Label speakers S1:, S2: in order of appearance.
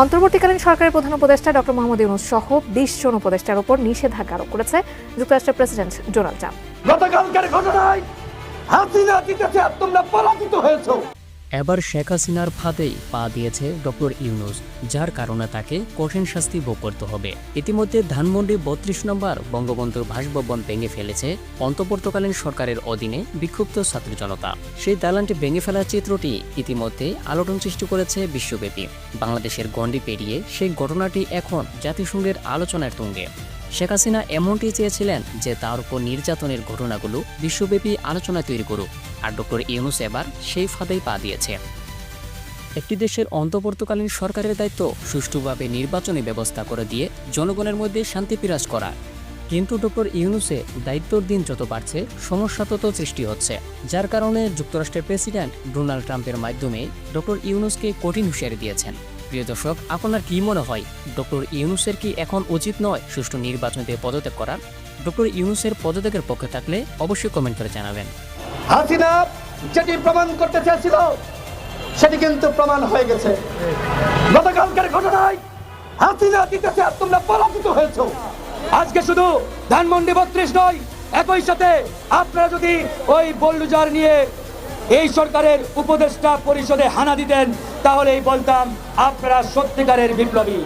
S1: অন্তর্বর্তীকালীন সরকারের প্রধান উপদেষ্টা ডক্টর মোহাম্মদ ইউনুস সহ বিশ জন উপদেষ্টার উপর নিষেধাজ্ঞা আরোপ করেছে যুক্তরাষ্ট্রের প্রেসিডেন্ট ডোনাল্ড ট্রাম্প।
S2: গতকালকার ঘটনায় হাসিনা জিতেছে তোমরা পরাজিত হয়েছো।
S3: এবার শেখ হাসিনার ফাঁদেই পা দিয়েছে ডক্টর ইউনুস, যার কারণে তাকে কঠিন শাস্তি ভোগ করতে হবে। ইতিমধ্যে ধানমন্ডি বত্রিশ নম্বর বঙ্গবন্ধুর বাসভবন ভেঙে ফেলেছে অন্তর্বর্তীকালীন সরকারের অধীনে বিক্ষুব্ধ ছাত্র জনতা। সেই দালানটি ভেঙে ফেলার চিত্রটি ইতিমধ্যে আলোড়ন সৃষ্টি করেছে বিশ্বব্যাপী। বাংলাদেশের গণ্ডি পেরিয়ে সেই ঘটনাটি এখন জাতিসংঘের আলোচনার তুঙ্গে। শেখ হাসিনা এমনটি চেয়েছিলেন যে তার উপর নির্যাতনের ঘটনাগুলো বিশ্বব্যাপী আলোচনা তৈরি করুক। আর ডক্টর ইউনুস এবার সেই ফাঁদেই পা দিয়েছে। একটি দেশের অন্তর্বর্তীকালীন সরকারের দায়িত্ব সুষ্ঠুভাবে নির্বাচনী ব্যবস্থা করে দিয়ে জনগণের মধ্যে শান্তি বিরাজ করা কিন্তু ডক্টর ইউনুসে দায়িত্বর দিন যত বাড়ছে, সমস্যা তত সৃষ্টি হচ্ছে। যার কারণে যুক্তরাষ্ট্রের প্রেসিডেন্ট ডোনাল্ড ট্রাম্পের মাধ্যমে ডক্টর ইউনুসকে কঠিন হুঁশিয়ারি দিয়েছেন। প্রিয় দর্শক, আপনার কি মনে হয়? ডক্টর ইউনুসের কি এখন উচিত নয় সুষ্ঠু নির্বাচনীতে পদত্যাগ করার? ডক্টর ইউনুসের পদত্যাগের পক্ষে থাকলে অবশ্যই কমেন্ট করে জানাবেন।
S2: হাসিনা যেটি প্রমাণ করতে চেয়েছিল, সেটি কিন্তু প্রমাণ হয়ে গেছে। গতকালকার ঘটনায় হাসিনা আর তোমরা পরাজিত হয়েছো। আজকে শুধু ধানমন্ডি বত্রিশ নয়, একই সাথে আপনারা যদি ওই বল্লুজার নিয়ে এই সরকারের উপদেষ্টা পরিষদে হানা দিতেন তাহলেই বলতাম আপনারা সত্যিকারের বিপ্লবী।